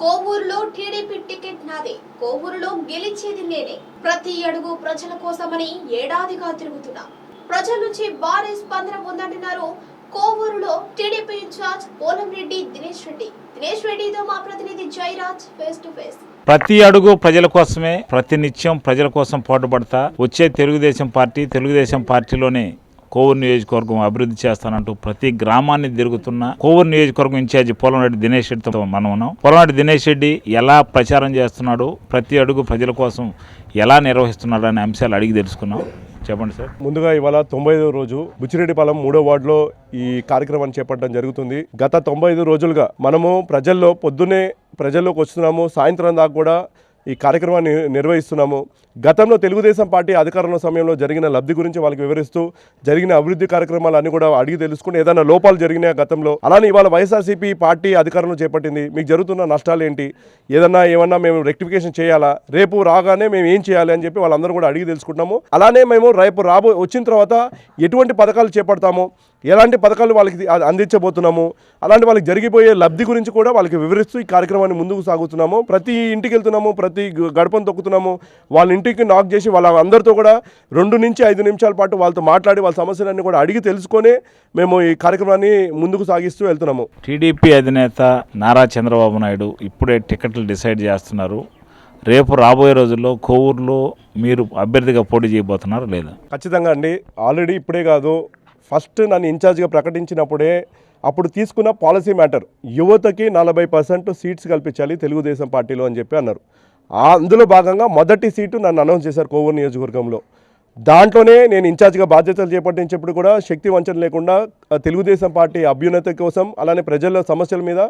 కోవూరులో TDP ticket నాదే. కోవూరులో గెలిచేది నేనే. ప్రతి అడుగు ప్రజల కోసమని ఏడాదిగా తిరుగుతున్నా. ప్రజల నుంచి భారీ స్పందన పొందంటున్నారు కోవూరులో టీడీపీ ఇన్ఛార్జ్ పోలంరెడ్డి దినేష్ రెడ్డి. దినేష్ రెడ్డితో మా ప్రతినిధి జయరాజ్ ఫేస్ టు ఫేస్. ప్రతి అడుగు ప్రజల కోసమే ప్రతి నిత్యం ప్రజల కోసం పోటుపడతా వచ్చే తెలుగుదేశం పార్టీ తెలుగుదేశం పార్టీలోనే కోవూరు నియోజకవర్గం అభివృద్ధి చేస్తానంటూ ప్రతి గ్రామాన్ని తిరుగుతున్న కోవూరు నియోజకవర్గం ఇన్ఛార్జి పోలంరెడ్డి దినేష్ రెడ్డితో మనం ఉన్నాం. పోలంరెడ్డి దినేష్ రెడ్డి ఎలా ప్రచారం చేస్తున్నాడు ప్రతి అడుగు ప్రజల కోసం ఎలా నిర్వహిస్తున్నాడు అనే అంశాలు అడిగి తెలుసుకున్నాం. చెప్పండి సార్. ముందుగా ఇవాళ తొంభై ఐదో రోజు బుచ్చిరెడ్డిపాలెం మూడో వార్డులో ఈ కార్యక్రమాన్ని చేపట్టడం జరుగుతుంది. గత తొంభై ఐదు రోజులుగా మనము ప్రజల్లో పొద్దున్నే ప్రజల్లోకి వస్తున్నాము సాయంత్రం దాకా కూడా ఈ కార్యక్రమాన్ని నిర్వహిస్తున్నాము. గతంలో తెలుగుదేశం పార్టీ అధికారంలో సమయంలో జరిగిన లబ్ధి గురించి వాళ్ళకి వివరిస్తూ జరిగిన అభివృద్ధి కార్యక్రమాలు అన్ని కూడా అడిగి తెలుసుకుని ఏదైనా లోపాలు జరిగినాయి గతంలో? అలానే ఇవాళ వైఎస్ఆర్సీపీ పార్టీ అధికారంలో చేపట్టింది. మీకు జరుగుతున్న నష్టాలు ఏంటి? ఏదన్నా ఏమన్నా మేము రెక్టిఫికేషన్ చేయాలా? రేపు రాగానే మేము ఏం చేయాలి అని చెప్పి వాళ్ళందరూ కూడా అడిగి తెలుసుకుంటాము అలానే మేము రేపు రాబో వచ్చిన తర్వాత ఎటువంటి పథకాలు చేపడతాము? ఎలాంటి పథకాలు వాళ్ళకి అందించబోతున్నాము? అలాంటి వాళ్ళకి జరిగిపోయే లబ్ధి గురించి కూడా వాళ్ళకి వివరిస్తూ ఈ కార్యక్రమాన్ని ముందుకు సాగుతున్నాము. ప్రతి ఇంటికి వెళ్తున్నాము ప్రతి గడపను తొక్కుతున్నాము. వాళ్ళ ఇంటికి నాక్ చేసి వాళ్ళ అందరితో కూడా రెండు నుంచి ఐదు నిమిషాల పాటు వాళ్ళతో మాట్లాడి వాళ్ళ సమస్యలన్నీ కూడా అడిగి తెలుసుకొని మేము ఈ కార్యక్రమాన్ని ముందుకు సాగిస్తూ వెళ్తున్నాము. టీడీపీ అధినేత నారా చంద్రబాబు నాయుడు ఇప్పుడే టికెట్లు డిసైడ్ చేస్తున్నారు. రేపు రాబోయే రోజుల్లో కోవూరులో మీరు అభ్యర్థిగా పోటీ చేయబోతున్నారు లేదా? ఖచ్చితంగా అండి. ఆల్రెడీ ఇప్పుడే కాదు ఫస్ట్ నన్ను ఇన్ఛార్జ్గా ప్రకటించినప్పుడే అప్పుడు తీసుకున్న పాలసీ మ్యాటర్ యువతకి నలభై పర్సెంట్ సీట్స్ కల్పించాలి తెలుగుదేశం పార్టీలో అని చెప్పి అన్నారు. అందులో భాగంగా మొదటి సీటు నన్ను అనౌన్స్ చేశారు కోవూరు నియోజకవర్గంలో. దాంట్లోనే నేను ఇన్ఛార్జ్గా బాధ్యతలు చేపట్టించినప్పుడు కూడా శక్తి వంచన లేకుండా తెలుగుదేశం పార్టీ అభ్యున్నత కోసం అలానే ప్రజల సమస్యల మీద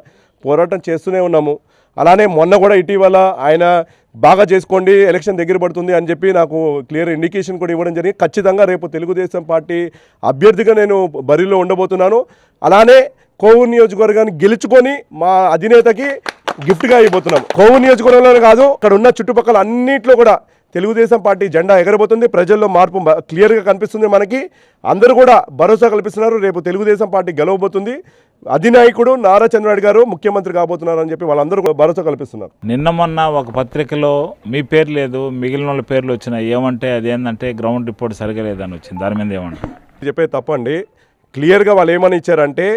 పోరాటం చేస్తూనే ఉన్నాము. అలానే మొన్న కూడా ఇటీవల ఆయన బాగా చేసుకోండి ఎలక్షన్ దగ్గర పడుతుంది అని చెప్పి నాకు క్లియర్ ఇండికేషన్ కూడా ఇవ్వడం జరిగింది. ఖచ్చితంగా రేపు తెలుగుదేశం పార్టీ అభ్యర్థిగా నేను బరిలో ఉండబోతున్నాను. అలానే కోవూరు నియోజకవర్గాన్ని గెలుచుకొని మా అధినేతకి గిఫ్ట్గా అయిపోతున్నాం కోవూరు నియోజకవర్గంలోనే కాదు అక్కడ ఉన్న చుట్టుపక్కల అన్నింటిలో కూడా తెలుగుదేశం పార్టీ జెండా ఎగరబోతుంది. ప్రజల్లో మార్పు క్లియర్గా కనిపిస్తుంది మనకి. అందరూ కూడా భరోసా కల్పిస్తున్నారు. రేపు తెలుగుదేశం పార్టీ గెలవబోతుంది. అధినాయకుడు నారా చంద్రబాబు గారు ముఖ్యమంత్రి కాబోతున్నారు అని చెప్పి వాళ్ళందరూ కూడా భరోసా కల్పిస్తున్నారు. నిన్న మొన్న ఒక పత్రికలో మీ పేరు లేదు మిగిలిన వాళ్ళ పేర్లు వచ్చినాయి. ఏమంటే అదేంటంటే గ్రౌండ్ రిపోర్ట్ సరిగా లేదని వచ్చింది. దాని మీద ఏమంటారు? చెప్పేది తప్పండి. క్లియర్గా వాళ్ళు ఏమని ఇచ్చారంటే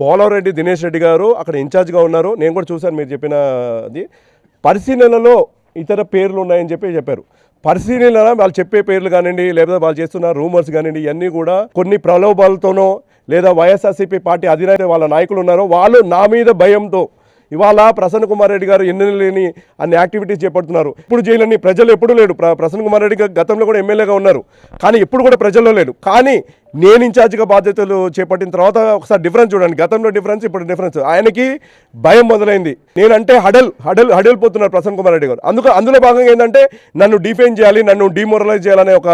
పోలవరెడ్డి దినేష్ రెడ్డి గారు అక్కడ ఇన్ఛార్జ్గా ఉన్నారు. నేను కూడా చూశాను మీరు చెప్పిన అది పరిశీలనలో ఇతర పేర్లు ఉన్నాయని చెప్పి చెప్పారు. పరిశీలన వాళ్ళు చెప్పే పేర్లు కానివ్వండి లేదా వాళ్ళు చేస్తున్న రూమర్స్ కానివ్వండి ఇవన్నీ కూడా కొన్ని ప్రలోభాలతోనో లేదా వైఎస్ఆర్సీపీ పార్టీ అధినేత వాళ్ళ నాయకులు ఉన్నారో వాళ్ళు నా మీద భయంతో ఇవాళ ప్రసన్న కుమార్ రెడ్డి గారు ఎన్ని లేని అన్ని యాక్టివిటీస్ చేపడుతున్నారు. ఇప్పుడు జైలని ప్రజలు ఎప్పుడూ లేడు ప్ర- ప్రసన్న కుమార్ రెడ్డి గారు గతంలో కూడా ఎమ్మెల్యేగా ఉన్నారు. కానీ ఎప్పుడు కూడా ప్రజల్లో లేడు కానీ నేను ఇన్ఛార్జ్గా బాధ్యతలు చేపట్టిన తర్వాత ఒకసారి డిఫరెన్స్ చూడండి. గతంలో డిఫరెన్స్ ఇప్పుడు డిఫరెన్స్ ఆయనకి భయం మొదలైంది. నేనంటే హడల్ హడల్ హడల్ పోతున్నారు ప్రసన్న కుమార్ రెడ్డి గారు. అందుకు అందులో భాగంగా ఏంటంటే నన్ను డిఫైన్ చేయాలి నన్ను డిమోరలైజ్ చేయాలనే ఒక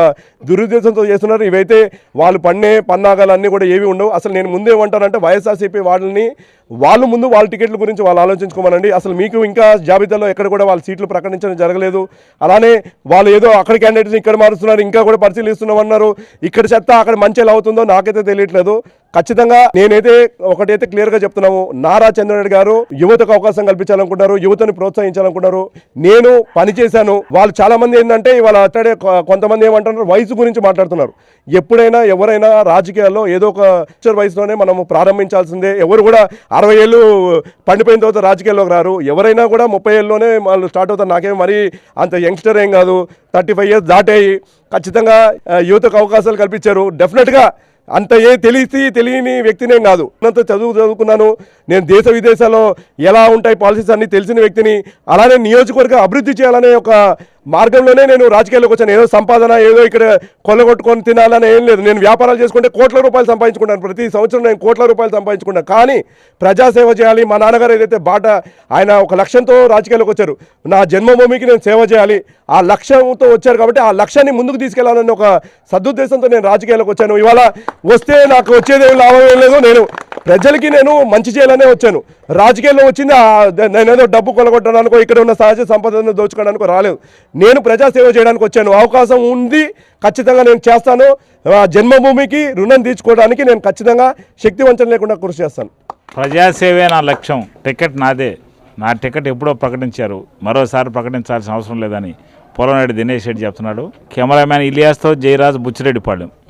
దురుద్దేశంతో చేస్తున్నారు. ఇవైతే వాళ్ళు పన్నే పన్నాగాలు అన్నీ కూడా ఏవి ఉండవు. అసలు నేను ముందేమంటానంటే వైఎస్ఆర్సీపీ వాళ్ళని వాళ్ళు ముందు వాళ్ళ టికెట్ల గురించి వాళ్ళు ఆలోచించుకోమనండి. అసలు మీకు ఇంకా జాబితాలో ఎక్కడ కూడా వాళ్ళ సీట్లు ప్రకటించడం జరగలేదు. అలానే వాళ్ళు ఏదో అక్కడ క్యాండిడేట్ని ఇక్కడ మారుస్తున్నారు ఇంకా కూడా పరిశీలిస్తున్నామన్నారు. ఇక్కడ చెత్త అక్కడ మంచి అవుతుందో నాకైతే తెలియట్లేదు. ఖచ్చితంగా నేనైతే ఒకటైతే క్లియర్గా చెప్తున్నాము. నారా చంద్రరెడ్డి గారు యువతకు అవకాశం కల్పించాలనుకుంటారు యువతను ప్రోత్సహించాలనుకుంటారు నేను పని చేశాను. వాళ్ళు చాలా మంది ఏంటంటే ఇవాళ అట్టడే కొ- కొంతమంది ఏమంటున్నారు వయసు గురించి మాట్లాడుతున్నారు. ఎప్పుడైనా ఎవరైనా రాజకీయాల్లో ఏదో ఒక ఇచ్చర్ వయసులోనే మనము ప్రారంభించాల్సిందే. ఎవరు కూడా అరవై ఏళ్ళు పండిపోయిన తర్వాత రాజకీయాల్లోకి రారు. ఎవరైనా కూడా ముప్పై ఏళ్ళలోనే వాళ్ళు స్టార్ట్ అవుతారు. నాకేం మరీ అంత యంగ్స్టర్ ఏం కాదు. థర్టీ ఫైవ్ ఇయర్స్ దాటాయి. ఖచ్చితంగా యువతకు అవకాశాలు కల్పించారు. డెఫినెట్గా అంత ఏ తెలిసి తెలియని వ్యక్తినే కాదు. అంత చదువు చదువుకున్నాను. నేను దేశ విదేశాల్లో ఎలా ఉంటాయి పాలసీస్ అన్నీ తెలిసిన వ్యక్తిని అలానే నియోజకవర్గ అభివృద్ధి చేయాలనే ఒక మార్గంలోనే నేను రాజకీయాల్లోకి వచ్చాను. ఏదో సంపాదన ఏదో ఇక్కడ కొల్లగొట్టుకొని తినాలని ఏం లేదు. నేను వ్యాపారాలు చేసుకుంటే కోట్ల రూపాయలు సంపాదించుకుంటాను ప్రతి సంవత్సరం నేను కోట్ల రూపాయలు సంపాదించుకున్నాను. కానీ ప్రజాసేవ చేయాలి. మా నాన్నగారు ఏదైతే బాట ఆయన ఒక లక్ష్యంతో రాజకీయాల్లోకి వచ్చారు. నా జన్మభూమికి నేను సేవ చేయాలి. ఆ లక్ష్యంతో వచ్చారు కాబట్టి ఆ లక్ష్యాన్ని ముందుకు తీసుకెళ్ళాలని ఒక సదుద్దేశంతో నేను రాజకీయాల్లోకి వచ్చాను. ఇవాళ వస్తే నాకు వచ్చేదేం లాభం ఏం లేదు నేను ప్రజలకి నేను మంచి చేయాలనే వచ్చాను. రాజకీయాల్లో వచ్చింది నేనేదో నేను ఏదో డబ్బు కొలగొట్టడానికో ఇక్కడ ఉన్న సహజ సంపదను దోచుకోవడానికో రాలేదు. నేను ప్రజాసేవ చేయడానికి వచ్చాను. అవకాశం ఉంది ఖచ్చితంగా నేను చేస్తాను. జన్మభూమికి రుణం తీర్చుకోవడానికి నేను ఖచ్చితంగా శక్తి వంచన లేకుండా కృషి చేస్తాను. ప్రజాసేవే నా లక్ష్యం. టికెట్ నాదే. నా టికెట్ ఎప్పుడో ప్రకటించారు. మరోసారి ప్రకటించాల్సిన అవసరం లేదని పొలంరెడ్డి దినేష్ రెడ్డి చెప్తున్నాడు. కెమెరామ్యాన్ ఇలియాస్తో జయరాజ్ బుచ్చిరెడ్డిపాళెం